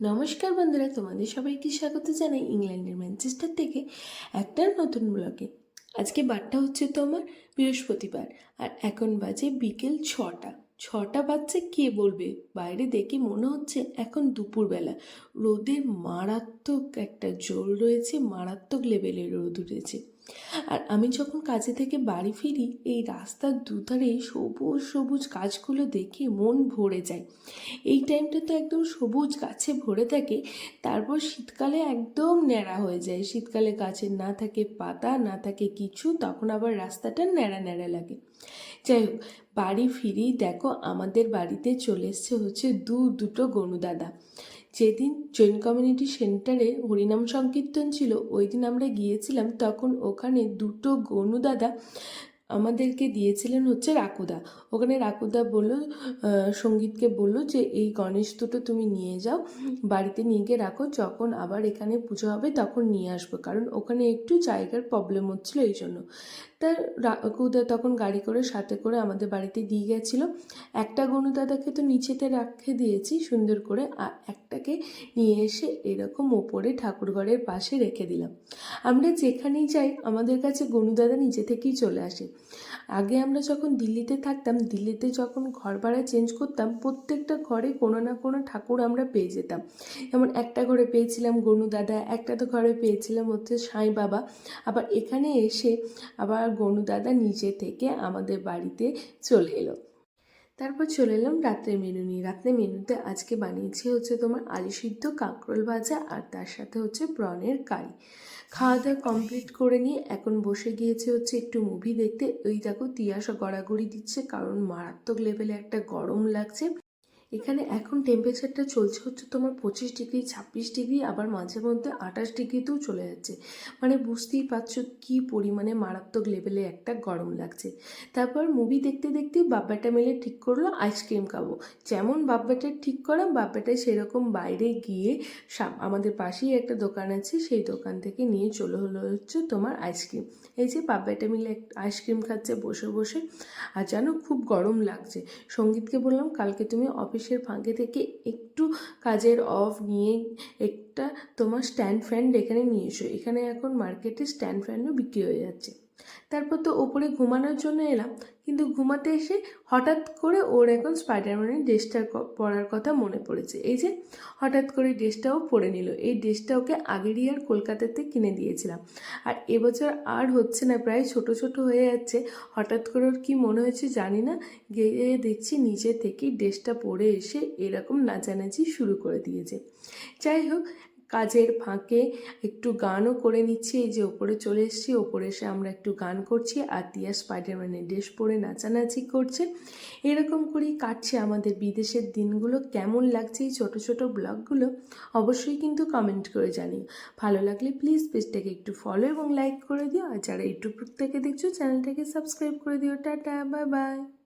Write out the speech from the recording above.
নমস্কার বন্ধুরা, তোমাদের সবাইকে স্বাগত জানাই ইংল্যান্ডের ম্যানচেস্টার থেকে একটা নতুন ব্লগে আজকে বারটা হচ্ছে তোমার বৃহস্পতিবার, আর এখন বাজে বিকেল ছটা। ছটা বাচ্চা কে বলবে? বাইরে দেখে মনে হচ্ছে এখন দুপুরবেলা। রোদের মারাত্মক একটা জোর রয়েছে, মারাত্মক লেভেলের রোদ উঠেছে। আর আমি যখন কাজে থেকে বাড়ি ফিরি, এই রাস্তার দুধারে সবুজ সবুজ গাছগুলো দেখে মন ভরে যায়। এই টাইমটা তো একদম সবুজ গাছে ভরে থাকে, তারপর শীতকালে একদম ন্যাড়া হয়ে যায়। শীতকালে গাছের না থাকে পাতা, না থাকে কিছু, তখন আবার রাস্তাটা ন্যাড়া ন্যাড়া লাগে। যাই হোক, বাড়ি ফিরি দেখো আমাদের বাড়িতে চলে এসছে হচ্ছে দু, দুটো গনুদাদা যেদিন জৈন কমিউনিটি সেন্টারে হরিনাম সংকীর্তন ছিল, ওই দিন আমরা গিয়েছিলাম, তখন ওখানে দুটো গনুদাদা আমাদেরকে দিয়েছিলেন হচ্ছে রাকুদা। ওখানে রাকুদা বলল সঙ্গীতকে বলল যে, এই গণেশ দুটো তুমি নিয়ে যাও, বাড়িতে নিয়ে গিয়ে রাখো, যখন আবার এখানে পুজো হবে তখন নিয়ে আসব। কারণ ওখানে একটু জায়গার প্রবলেম হচ্ছিল এই জন্য। তা রাকুদা তখন গাড়ি করে, সাথে করে আমাদের বাড়িতে দিয়ে গেছিল। একটা গনু দাদাকে তো নিচেতে রাখে দিয়েছি, সুন্দর করে, আর একটাকে নিয়ে এসে এরকম ওপরে ঠাকুরঘরের পাশে রেখে দিলাম। আমরা যেখানেই যাই, আমাদের কাছে গনু দাদা নিচে থেকেই চলে আসে। আগে আমরা যখন দিল্লিতে থাকতাম, দিল্লিতে যখন ঘর ভাড়া চেঞ্জ করতাম, প্রত্যেকটা ঘরে কোনো না কোনো ঠাকুর আমরা পেয়ে যেতাম। যেমন একটা ঘরে পেয়েছিলাম গনু দাদা, একটা তো ঘরে পেয়েছিলাম হচ্ছে সাঁই বাবা। আবার এখানে এসে আবার গনু দাদা নিজে থেকে আমাদের বাড়িতে চলে এলো। তারপর চলে এলাম রাত্রে মেনু নিয়ে। রাত্রে মেনুতে আজকে বানিয়েছি হচ্ছে তোমার আলু সিদ্ধ, কাঁকরোল ভাজা আর তার সাথে হচ্ছে প্রনের কারি। খাওয়া দাওয়া কমপ্লিট করে নিয়ে এখন বসে গিয়েছে হচ্ছে একটু মুভি দেখতে। ওই দেখো তিয়াসা গড়াগড়ি দিচ্ছে কারণ মারাত্মক লেভেলে একটা গরম লাগছে। এখানে এখন টেম্পারেচারটা চলছে হচ্ছে তোমার পঁচিশ ডিগ্রি, ছাব্বিশ ডিগ্রি, আবার মাঝে মধ্যে আঠাশ ডিগ্রিতেও চলে যাচ্ছে। মানে বুঝতেই পারছ কি পরিমাণে মারাত্মক লেভেলে একটা গরম লাগছে। তারপর মুভি দেখতে দেখতে বাব্বাটা মিলে ঠিক করল আইসক্রিম খাব। যেমন বাব্বাটা ঠিক করা বাব্বাটা সেরকম বাইরে গিয়ে আমাদের পাশেই একটা দোকান আছে, সেই দোকান থেকে নিয়ে চলে হলো হচ্ছে তোমার আইসক্রিম এই যে বাব্বাটা মিলে আইসক্রিম খাচ্ছে বসে বসে। আর জানো খুব গরম লাগছে। সঙ্গীতকে বললাম, কালকে তুমি অফিসের ফাঁকে থেকে একটু কাজের অফ নিয়ে একটা তোমার স্ট্যান্ড ফ্যান এখানে নিয়ে এসো। এখানে এখন মার্কেটে স্ট্যান্ড ফ্যানও বিক্রি হয়ে যাচ্ছে। তারপর তো ওপরে ঘুমানোর জন্য এলাম, কিন্তু ঘুমাতে এসে হঠাৎ করে ওর এখন স্পাইডারম্যানের ড্রেসটা পরার কথা মনে পড়েছে। এই যে, হঠাৎ করে ড্রেসটাও পরে নিল। এই ড্রেসটা ওকে আগের ইয়ার কলকাতাতে কিনে দিয়েছিলাম। আর এবছর আর হচ্ছে না, প্রায় ছোট ছোট হয়ে যাচ্ছে। হঠাৎ করে ওর কী মনে হয়েছে জানি না, গিয়ে দেখছি নিচে থেকেই ড্রেসটা পরে এসে এরকম নাচানাচি শুরু করে দিয়েছে। যাই হোক কাজের ফাঁকে একটু গানও করে নিচ্ছি, এই যে ওপরে চলে এসেছি, ওপরে এসে আমরা একটু গান করছি আর তিয়া স্পাইডারম্যানের ড্রেস পরে নাচানাচি করছে। এরকম করেই কাটছে আমাদের বিদেশের দিনগুলো, কেমন লাগছে এই ছোটো ছোটো ব্লগগুলো অবশ্যই কিন্তু কমেন্ট করে জানিও। ভালো লাগলে প্লিজ পেজটাকে একটু ফলো এবং লাইক করে দিও, আর যারা ইউটিউব থেকে দেখছ চ্যানেলটাকে সাবস্ক্রাইব করে দিও। Tata bye bye